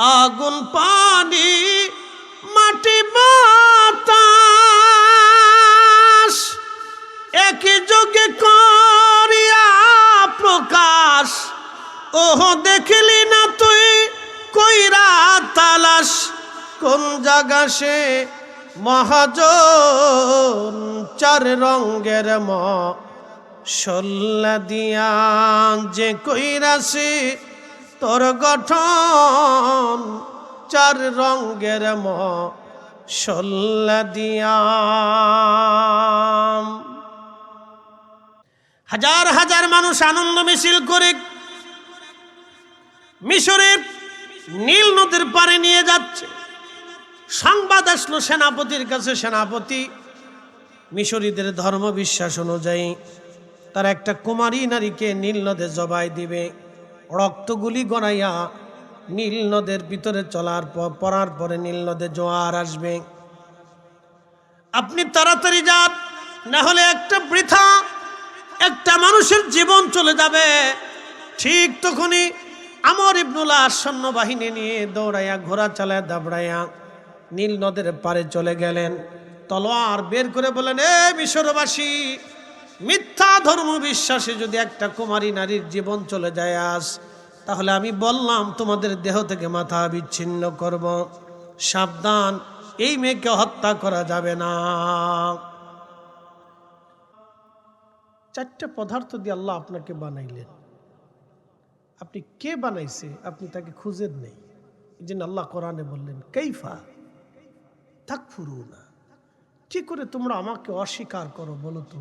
আগুন, পানি, মাটি, বাতাস একই যোগে করিয়া প্রকাশ। ওহ, দেখলি না তুই কইরা তালাশ? কোন জাগা সে মহাজন, চার রঙ্গের ম সল্লা দিয়া যে কইরাছি তোর গঠন চার রঙ্গের ম সল্লা দিয়া হাজার হাজার মানুষ আনন্দ মিছিল করে মিশরের নীল নদীর পারে নিয়ে যাচ্ছে। সংবাদ আসলো সেনাপতির কাছে, সেনাপতি মিশরীদের ধর্ম বিশ্বাস অনুযায়ী তার একটা কুমারী নারীকে নীল নদে জবাই দিবে। রক্তগুলি গড়াইয়া নীল নদের ভিতরে চলার পর, পড়ার পরে নীল নদে জোয়ার আসবে। আপনি তাড়াতাড়ি যান, না হলে একটা বৃথা, একটা মানুষের জীবন চলে যাবে। ঠিক তখনই আমর ইবনুল্লাহ আসন্ন বাহিনী নিয়ে দৌড়াইয়া, ঘোড়া চালায়, দাবড়াইয়া নীল নদের পারে চলে গেলেন। তলোয়ার বের করে বলেন এ মিশরবাসী মিথ্যা ধর্ম বিশ্বাসে যদি একটা কুমারী নারীর জীবন চলে যায় আজ, তাহলে আমি বললাম, তোমাদের দেহ থেকে মাথা বিচ্ছিন্ন করব। সাবধান, এই মেয়েকে হত্যা করা যাবে না। চারটে পদার্থ দিয়ে আল্লাহ আপনাকে বানাইলেন। আপনি কে বানাইছে, আপনি তাকে খুঁজেন নেই। এই জন্য আল্লাহ কোরআনে বললেন, কেইফা থাক ফুরু না কি করে তোমরা আমাকে অস্বীকার করো বলো তো?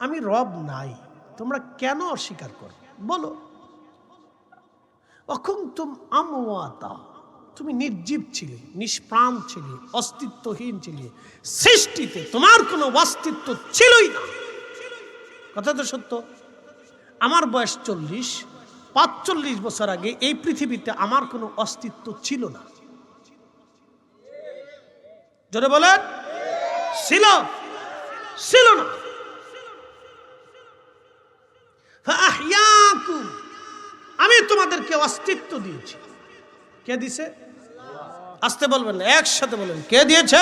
আমি রব নাই, তোমরা কেন অস্বীকার করো? বলো। অখন তুম আমওয়াতা, তুমি নির্জীব ছিলে, নিষ্প্রাণ ছিলে, অস্তিত্বহীন ছিলে, সৃষ্টিতে তোমার কোনো অস্তিত্ব ছিলই না। কথা তো সত্য। আমার বয়স চল্লিশ, পাঁচচল্লিশ বছর আগে এই পৃথিবীতে আমার কোনো অস্তিত্ব ছিল না। জোরে বলেন, ছিল ছিল না। আমি তোমাদেরকে অস্তিত্ব দিয়েছি কে দিছে আসতে বলবেন না একসাথে বলেন কে দিয়েছে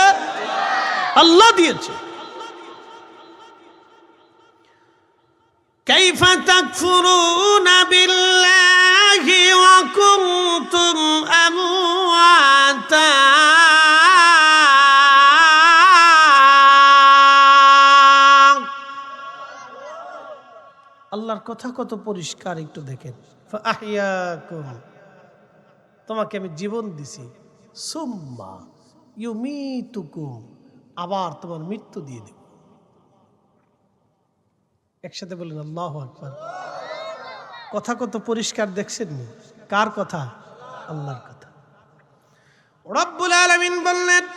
আল্লাহ দিয়েছে كيف تكفرون بالله আল্লাহর কথা কত পরিষ্কার একটু দেখেন। তোমাকে আমি জীবন দিছি। সুম্মা আবার তোমার মৃত্যু দিয়ে দেব। একসাথে বললেন আল্লাহ আকবার। কথা কত পরিষ্কার দেখছেন কার কথা? আল্লাহর কথা। রব্বুল আলামিন বললেন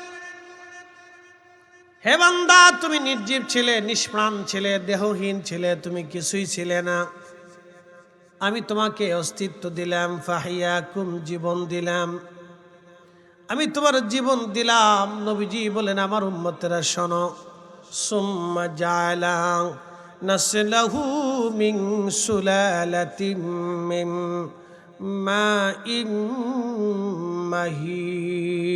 হে বান্দা, তুমি নির্জীব ছিলে, নিষ্প্রাণ ছিলে, দেহহীন ছিলে, তুমি কিছুই ছিলে না। আমি তোমাকে অস্তিত্ব দিলাম ফাহিয়া কুম জীবন দিলাম। আমি তোমার জীবন দিলাম, নবীজি বলেন, আমার উম্মতেরা শোনো। সুম্মা জালাং নাসলাহু মিন সুলালাতিম মিন মাইম মাহিন।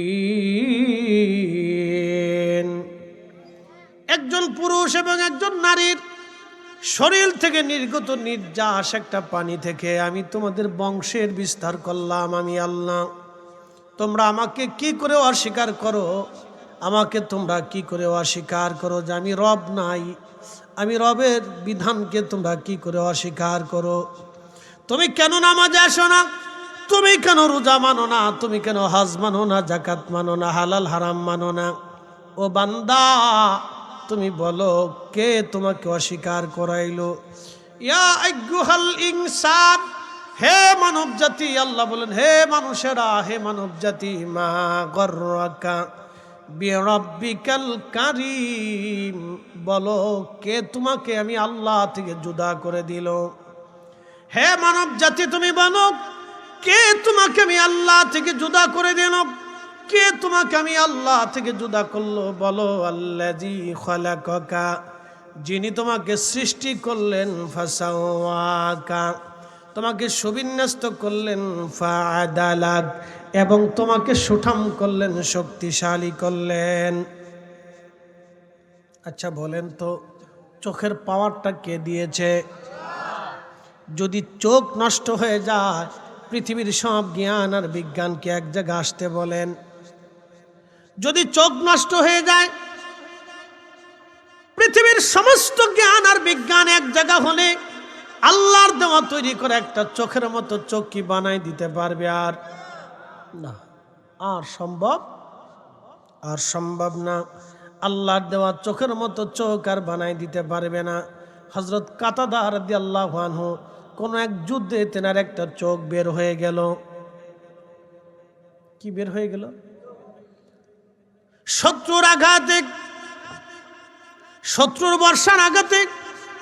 পুরুষ এবং একজন নারীর শরীর থেকে নির্গত নির্যাস একটা পানি থেকে আমি তোমাদের বংশের বিস্তার করলাম, আমি আল্লাহ। তোমরা আমাকে কি করে অস্বীকার করো? আমাকে তোমরা কি করে অস্বীকার করো যে আমি রব নাই? আমি রবের বিধানকে তোমরা কি করে অস্বীকার করো? তুমি কেন নামাজে আসো না? তুমি কেন রোজা মানো না? তুমি কেন হজ মানো না? জাকাত মানো না? হালাল হারাম মানো না? ও বান্দা তুমি বলো, কে তোমাকে অস্বীকার করাইলো? ইনসান, হে মানব জাতি, আল্লাহ বলেন, হে মানুষেরা, হে মানব জাতি, মা গর্রাকা বিরব্বিকাল কারিম, বলো, কে তোমাকে আমি আল্লাহ থেকে জুদা করে দিল? হে মানব জাতি, তুমি বলো, কে তোমাকে আমি আল্লাহ থেকে জুদা করে দিল? কে তোমাকে আমি আল্লাহ থেকে জুদা করল? বলো আল্লাজি খলাকা যিনি তোমাকে সৃষ্টি করলেন, ফাসাওয়াকা। তোমাকে সুবিন্যস্ত করলেন ফাদালাক এবং তোমাকে সুঠাম করলেন, শক্তিশালী করলেন। আচ্ছা বলেন তো, চোখের পাওয়ারটা কে দিয়েছে? যদি চোখ নষ্ট হয়ে যায়, পৃথিবীর সব জ্ঞান আর বিজ্ঞানকে এক জায়গায় আসতে বলেন। যদি চোখ নষ্ট হয়ে যায়, পৃথিবীর সমস্ত জ্ঞান আর বিজ্ঞান এক জায়গা হলে আল্লাহর দেওয়া তৈরি করে একটা চোখের মতো চোখ কি বানাই দিতে পারবে আর? না। আর সম্ভব? আর সম্ভব না। আল্লাহর দেওয়া চোখের মতো চোখ আর বানাই দিতে পারবে না। হজরত কাতাদার দিয়ে আল্লাহ আনহু কোনো এক যুদ্ধে তেনার একটা চোখ বের হয়ে গেল। কি বের হয়ে গেল? শত্রুর আঘাতে, শত্রুর বর্ষার আঘাতে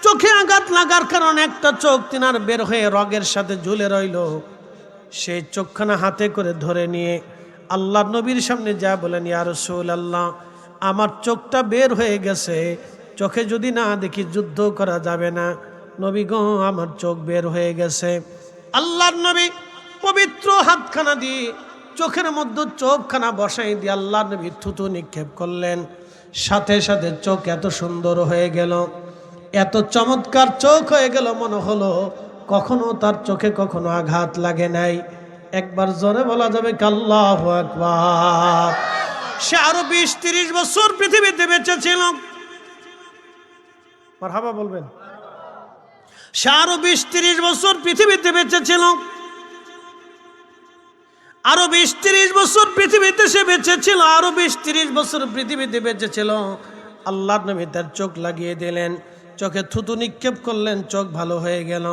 চোখে আঘাত লাগার কারণে একটা চোখ তিনার বের হয়ে রগের সাথে ঝুলে রইল। সেই চোখখানা হাতে করে ধরে নিয়ে আল্লাহ নবীর সামনে যা বলেন, ইয়া রসুল আল্লাহ আমার চোখটা বের হয়ে গেছে। চোখে যদি না দেখি যুদ্ধ করা যাবে না। নবী গো, আমার চোখ বের হয়ে গেছে। আল্লাহর নবী পবিত্র হাতখানা দিয়ে চোখের মধ্যে চোখখানা বসাই দিয়ে আল্লাহ নবী থুতু নিক্ষেপ করলেন। সাথে সাথে চোখ এত সুন্দর হয়ে গেল। এত চমৎকার চোখ হয়ে গেল মনে হলো, কখনো তার চোখে কখনো আঘাত লাগে নাই। একবার জোরে বলা যাবে কাল্লাহ আকবার। সে আরও বিশ তিরিশ বছর পৃথিবীতে বেঁচে ছিল। হাবা বলবেন। সে আরও বিশ তিরিশ বছর পৃথিবীতে বেঁচে ছিল। আরও বিশ তিরিশ বছর পৃথিবীতে সে বেঁচে ছিল, আরও বিশ তিরিশ বছর পৃথিবীতে বেঁচে ছিল। আল্লাহ নবী তার চোখ লাগিয়ে দিলেন, চোখে থুতু নিক্ষেপ করলেন, চোখ ভালো হয়ে গেল।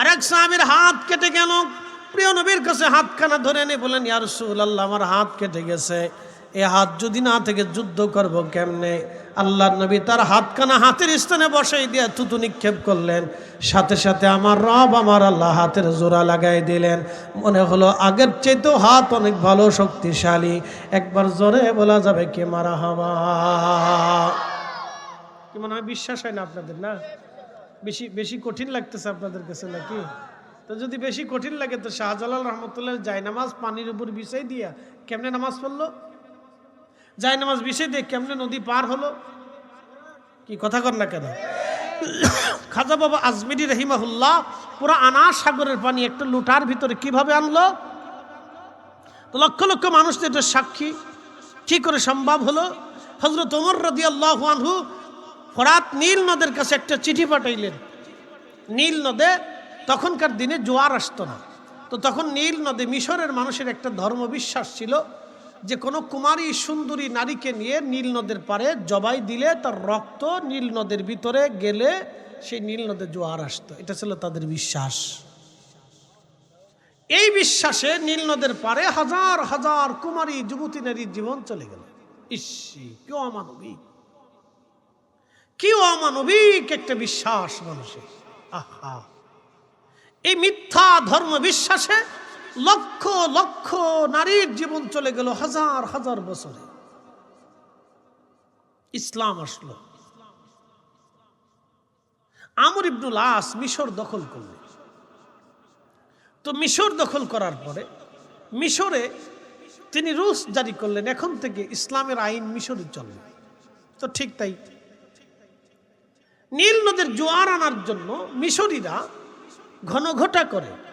আরেক এক সাহাবির হাত কেটে গেল। প্রিয় নবীর কাছে হাতখানা ধরে নিয়ে বলেন ইয়ারসুল আল্লাহ আমার হাত কেটে গেছে। এ হাত যদি না থেকে যুদ্ধ করব কেমনে? আল্লাহ নবী তার হাতখানা হাতের স্থানে বসাই দিয়ে থুতু নিক্ষেপ করলেন। সাথে সাথে আমার রব আমার আল্লাহ হাতের জোড়া লাগাই দিলেন। মনে হলো আগের চেয়েতেও হাত অনেক ভালো, শক্তিশালী। একবার জোরে বলা যাবে কে মারা হবা কি মনে হয় বিশ্বাস হয় না আপনাদের, না? বেশি বেশি কঠিন লাগতেছে আপনাদের কাছে নাকি? তো যদি বেশি কঠিন লাগে তো শাহজালাল রহমতুল্লাহ জায়নামাজ পানির উপর বিষয় দিয়া কেমনে নামাজ পড়ল? জায়নামাজ বিষয় দেখ কেমনে নদী পার হলো? কি কথা কর না কেন? খাজা বাবা আজমিরি রহিমাহুল্লাহ পুরো আনা সাগরের পানি একটা লুটার ভিতরে কীভাবে আনলো? তো লক্ষ লক্ষ মানুষ এটা সাক্ষী। কি করে সম্ভব হলো? হজরত ওমর রদি আনহু ফরাত নীল নদের কাছে একটা চিঠি পাঠাইলেন। নীল নদে তখনকার দিনে জোয়ার আসতো না। তো তখন নীল নদে মিশরের মানুষের একটা ধর্মবিশ্বাস ছিল। যে কোনো কুমারী সুন্দরী নারীকে নিয়ে নীল নদের পারে জবাই দিলে তার রক্ত নীল নদের ভিতরে গেলে সেই নীল নদে জোয়ার আসতো। এটা ছিল তাদের বিশ্বাস। এই বিশ্বাসে নীল নদের পারে হাজার হাজার কুমারী, যুবতী নারীর জীবন চলে গেল। ইসি, কেউ অমানবিক। কি অমানবিক একটা বিশ্বাস মানুষের। আহা। এই মিথ্যা ধর্ম বিশ্বাসে লক্ষ লক্ষ নারীর জীবন চলে গেল হাজার হাজার বছরে। ইসলাম আসলো। আমর ইবনুল আস মিশর দখল করল তো মিশর দখল করার পরে মিশরে তিনি রুশ জারি করলেন। এখন থেকে ইসলামের আইন মিশরে চলবে তো ঠিক তাই। নীল নদের জোয়ার আনার জন্য মিশরীরা ঘনঘটা করে।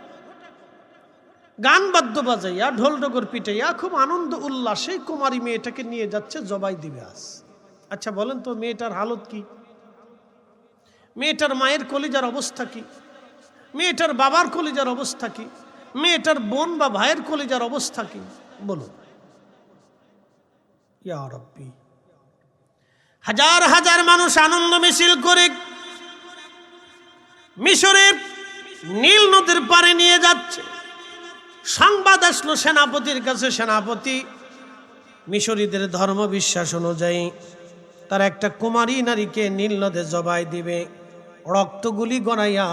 গান বাদ্য বাজাইয়া, ঢোল ডগর পিটাইয়া, খুব আনন্দ উল্লাসে কুমারী মেয়েটাকে নিয়ে যাচ্ছে জবাই দিবে আস আচ্ছা বলেন তো, মেয়েটার হালত কি? মেয়েটার মায়ের কলিজার অবস্থা কি? মেয়েটার বাবার কলিজার অবস্থা কি? মেয়েটার বোন বা ভাইয়ের কলিজার অবস্থা কি? বলুন। হাজার হাজার মানুষ আনন্দ মিছিল করে মিশরের নীল নদীর পারে নিয়ে যাচ্ছে। সংবাদ আসলো সেনাপতির কাছে, সেনাপতি মিশরীদের ধর্ম বিশ্বাস অনুযায়ী তার একটা কুমারী নারীকে নীল নদে জবাই দিবে রক্তগুলি গড়াইয়া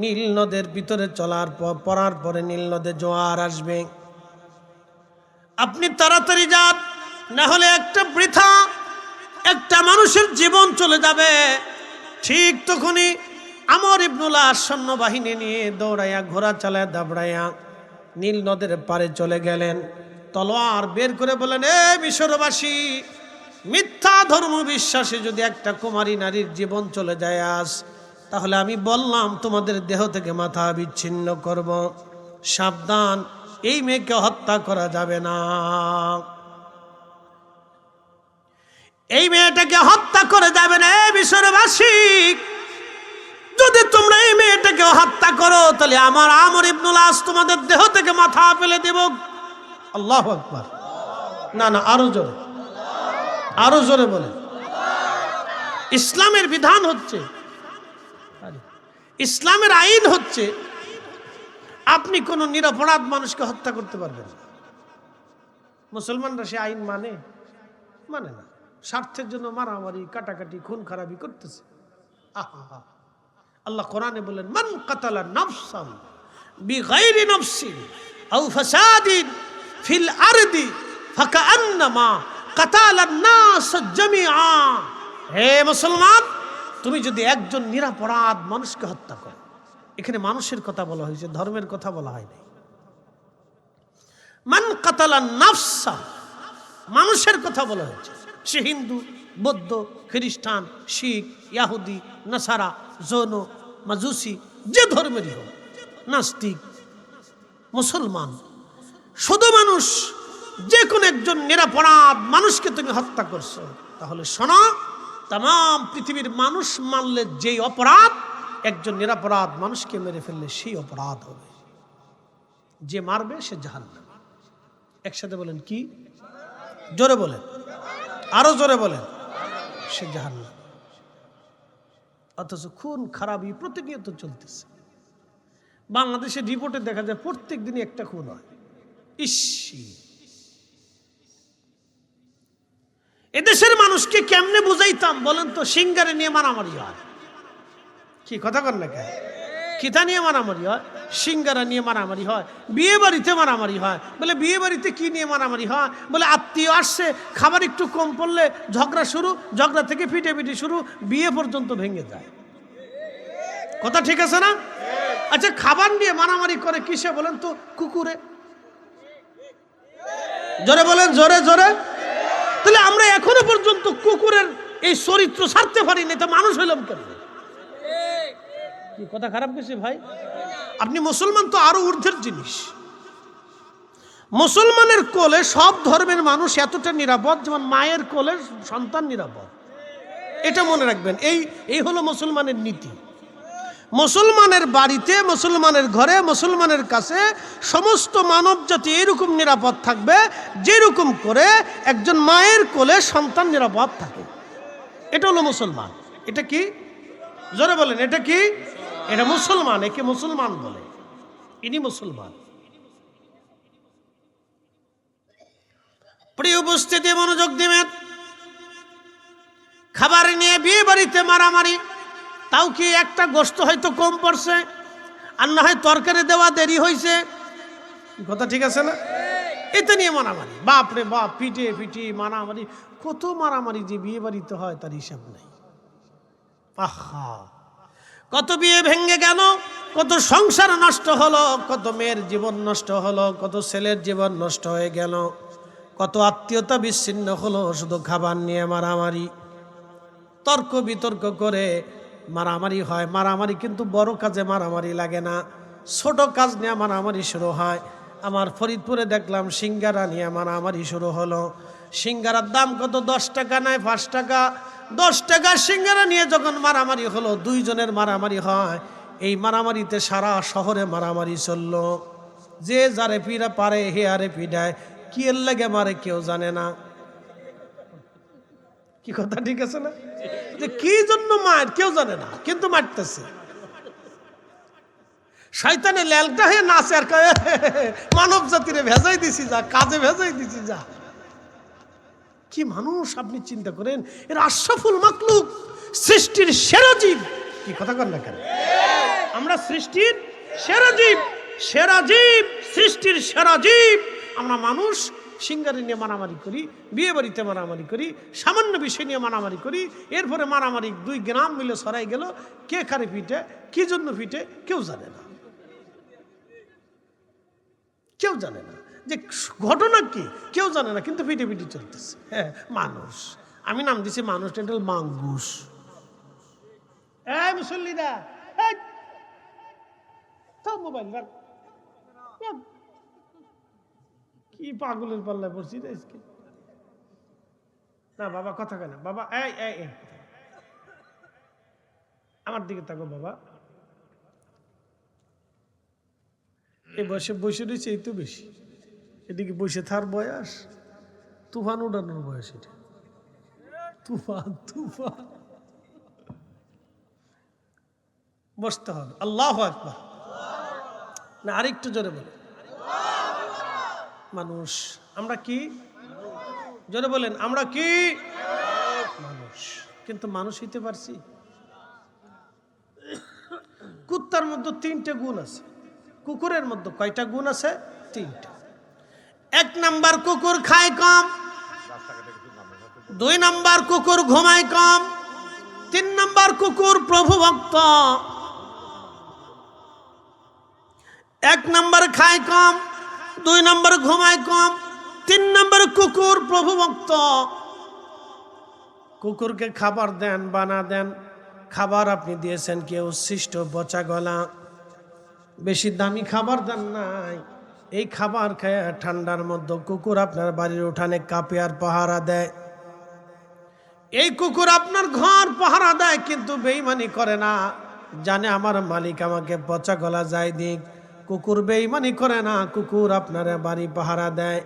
নীল নদের ভিতরে চলার পর, পড়ার পরে নীল নদে জোয়ার আসবে। আপনি তাড়াতাড়ি যান, না হলে একটা বৃথা, একটা মানুষের জীবন চলে যাবে। ঠিক তখনই আমর ইবনুল্লাহ সৈন্য বাহিনী নিয়ে দৌড়াইয়া, ঘোড়া চালায় দাবড়াইয়া নীল নদের পারে চলে গেলেন। তলোয়ার বের করে বলেন এ মিশরবাসী, মিথ্যা ধর্ম বিশ্বাসে যদি একটা কুমারী নারীর জীবন চলে যায় আজ, তাহলে আমি বললাম তোমাদের দেহ থেকে মাথা বিচ্ছিন্ন করব। সাবধান, এই মেয়েকে হত্যা করা যাবে না। এই মেয়েটাকে হত্যা করে যাবে না এই মিশরবাসী যদি তোমরা এই মেয়েটাকে হত্যা করো, তাহলে আমার আমর ইবনুল আস তোমাদের দেহ থেকে মাথা ফেলে দেব। আল্লাহ আকবার। না না, আরও জোরে। আরও জোরে বলে ইসলামের বিধান হচ্ছে, ইসলামের আইন হচ্ছে, আপনি কোন নিরপরাধ মানুষকে হত্যা করতে পারবেন মুসলমানরা সে আইন মানে? মানে না। স্বার্থের জন্য মারামারি, কাটাকাটি খুন খারাপি করতেছে। আহা আল্লাহ কোরআনে বলেন মান কাতালা নাফসান ফাসাদিন ফিল আরদি ফাকান্নামা কাতালা নাস জামিআ। হে মুসলমান, তুমি যদি একজন নিরাপরাধ মানুষকে হত্যা করো, এখানে মানুষের কথা বলা হয়েছে, ধর্মের কথা বলা হয়নি মান কাতালা নাফসা, মানুষের কথা বলা হয়েছে। সে হিন্দু, বৌদ্ধ, খ্রিস্টান, শিখ, ইয়াহুদি, নাসারা, জৈন মাজুসি, যে ধর্মেরই হোক নাস্তিক, মুসলমান শুধু মানুষ, যে কোনো একজন নিরাপরাধ মানুষকে তুমি হত্যা করছ, তাহলে শোনো তাম পৃথিবীর মানুষ মানলে যেই অপরাধ, একজন নিরাপরাধ মানুষকে মেরে ফেললে সেই অপরাধ হবে। যে মারবে, সে জাহান্নামী। একসাথে বলেন কি? জোরে বলেন। আরও জোরে বলেন। সে জাহান্নাম। অথচ খুন খারাপই প্রতিনিয়ত চলতেছে। বাংলাদেশের রিপোর্টে দেখা যায় প্রত্যেক দিনই একটা খুন হয়। ইসি! এদেশের মানুষকে কেমনে বুঝাইতাম বলেন তো, সিঙ্গারে নিয়ে মারামারি হয়। কি কথা কর না খিতা নিয়ে মারামারি হয়? সিঙ্গারা নিয়ে মারামারি হয়। বিয়ে বাড়িতে মারামারি হয়। বলে, বিয়ে বাড়িতে কি নিয়ে মারামারি হয়? বলে, আত্মীয় আসছে, খাবার একটু কম পড়লে ঝগড়া শুরু, ঝগড়া থেকে ফিটে ফিটে শুরু, বিয়ে পর্যন্ত ভেঙে যায়। কথা ঠিক আছে না? আচ্ছা খাবার নিয়ে মারামারি করে কিসে বলেন তো, কুকুরে? জোরে বলেন, জোরে জোরে। তাহলে আমরা এখনও পর্যন্ত কুকুরের এই চরিত্র ছাড়তে পারিনি, তো মানুষ হইলাম কেন কি কথা খারাপ গেছে ভাই? আপনি মুসলমান তো আরও ঊর্ধ্বের জিনিস। মুসলমানের কোলে সব ধর্মের মানুষ এতটা নিরাপদ যেমন মায়ের কোলে সন্তান নিরাপদ। এটা মনে রাখবেন, এই এই হলো মুসলমানের নীতি। মুসলমানের বাড়িতে, মুসলমানের ঘরে, মুসলমানের কাছে সমস্ত মানব জাতি এরকম নিরাপদ থাকবে যেরকম করে একজন মায়ের কোলে সন্তান নিরাপদ থাকে। এটা হলো মুসলমান। এটা কি? জোরে বলেন, এটা কি? এটা মুসলমান, একে মুসলমান বলে। ইনি মুসলমান। প্রিয় উপস্থিতি, মনোযোগ দিবেন। খাবার নিয়ে বিয়ে বাড়িতে মারামারি, তাও কি একটা গোস্ত হয়তো কম পড়ছে? আর না হয় তরকারি দেওয়া দেরি হয়েছে কথা ঠিক আছে না? এতে নিয়ে মারামারি। বাপরে বাপ পিটে পিটি মারামারি। কত মারামারি যে বিয়ে বাড়িতে হয়, তার হিসাব নেই। আহা! কত বিয়ে ভেঙে গেল, কত সংসার নষ্ট হলো, কত মেয়ের জীবন নষ্ট হলো, কত ছেলের জীবন নষ্ট হয়ে গেল, কত আত্মীয়তা বিচ্ছিন্ন হলো, শুধু খাবার নিয়ে মারামারি। তর্ক বিতর্ক করে মারামারি হয়, মারামারি কিন্তু বড় কাজে মারামারি লাগে না, ছোট কাজ নিয়ে মারামারি শুরু হয়। আমার ফরিদপুরে দেখলাম সিঙ্গারা নিয়ে মারামারি শুরু হলো। সিঙ্গারার দাম কত? দশ টাকা নেয় পাঁচ টাকা। দশ টাকা সিঙ্গারা নিয়ে যখন মারামারি হলো, দুইজনের মারামারি হয়। এই মারামারিতে সারা শহরে মারামারি চলল। যে যারে পিড়া পারে, হে আরে পিডায়। কি এর লাগে মারে কেউ জানে না। কি কথা ঠিক আছে না? যে কি জন্য মার? কেউ জানে না, কিন্তু মারতেছে। শয়তানে ল্যালটা হয়ে নাচে আর মানব জাতিরে ভেজাই দিছি যা, কাজে ভেজাই দিছি যা। কি মানুষ আপনি চিন্তা করেন? এর আশরাফুল মাকলুক সৃষ্টির সেরা জীব। কি কথা কর না কেন? আমরা সৃষ্টির সেরা জীব সেরা জীব, সৃষ্টির সেরা জীব। আমরা মানুষ, সিঙ্গারি নিয়ে মারামারি করি, বিয়ে বাড়িতে মারামারি করি, সামান্য বিষয় নিয়ে মারামারি করি, এরপরে মারামারি দুই গ্রাম মিলে সরাই গেল, কে কারে পিঠে, কি জন্য পিঠে, কেউ জানে না। কেউ জানে না যে ঘটনা কি, কেউ জানে না, কিন্তু পিটি পিটি চলতেছে। হ্যাঁ মানুষ। আমি নাম দিছি মানুষ হলো মাঙ্গুস। এই থাম মোবাইল। কি পাগলের পাল্লায় পড়ছি আজকে? না, বাবা কথা কেন বাবা, এই এই আমার দিকে তাকো বাবা। এই বয়সে বসে রয়েছে, এই তো বেশি। এদিকে বসে থার বয়স, তুফান উড়ানোর বয়স এটা। তুফান তুফান। বসতে হবে। আল্লাহ একবার না, আরেকটু জোরে বলে মানুষ, আমরা কি? জোরে বলেন, আমরা কি? মানুষ। কিন্তু মানুষ হইতে পারছি? কুত্তার মধ্যে তিনটে গুণ আছে। কুকুরের মধ্যে কয়টা গুণ আছে? তিনটা। এক নাম্বার কুকুর খায় কম। দুই নাম্বার কুকুর ঘুমায় কম। তিন নাম্বার কুকুর প্রভু ভক্ত। এক নাম্বার খায় কম। দুই নাম্বার ঘুমায় কম। তিন নাম্বার কুকুর প্রভু ভক্ত। কুকুরকে খাবার দেন, বানা দেন। খাবার আপনি দিয়েছেন কেউ সৃষ্ট পচা গলা। বেশি দামি খাবার দেন নাই। এই খাবার খায় ঠান্ডার মধ্যে কুকুর আপনার বাড়ির উঠানে কাঁপে আর পাহারা দেয়। এই কুকুর আপনার ঘর পাহারা দেয়, কিন্তু বেইমানি করে না। জানে আমার মালিক আমাকে পচা গলা যায় দিক। কুকুর বেইমানি করে না, কুকুর আপনার বাড়ি পাহারা দেয়।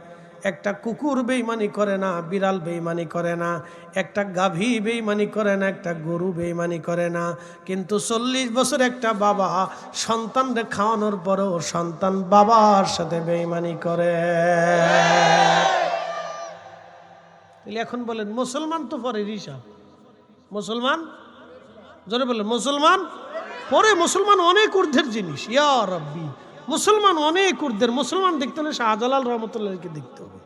একটা কুকুর বেইমানি করে না, বিড়াল বেইমানি করে না, একটা গাভী বেইমানি করে না, একটা গরু বেইমানি করে না। কিন্তু চল্লিশ বছর একটা বাবা সন্তানরে খাওয়ানোর পরেও সন্তান বাবার সাথে বেইমানি করে। এখন বলেন, মুসলমান তো পরে হিসাব মুসলমান? জোরে বলেন, মুসলমান? পরে মুসলমান অনেক ঊর্ধ্বের জিনিস। ইয়া রব্বি মুসলমান অনেক উর্ধের মুসলমান দেখতে হলে শাহজালাল রহমতুল্লাহকে দেখতে হবে।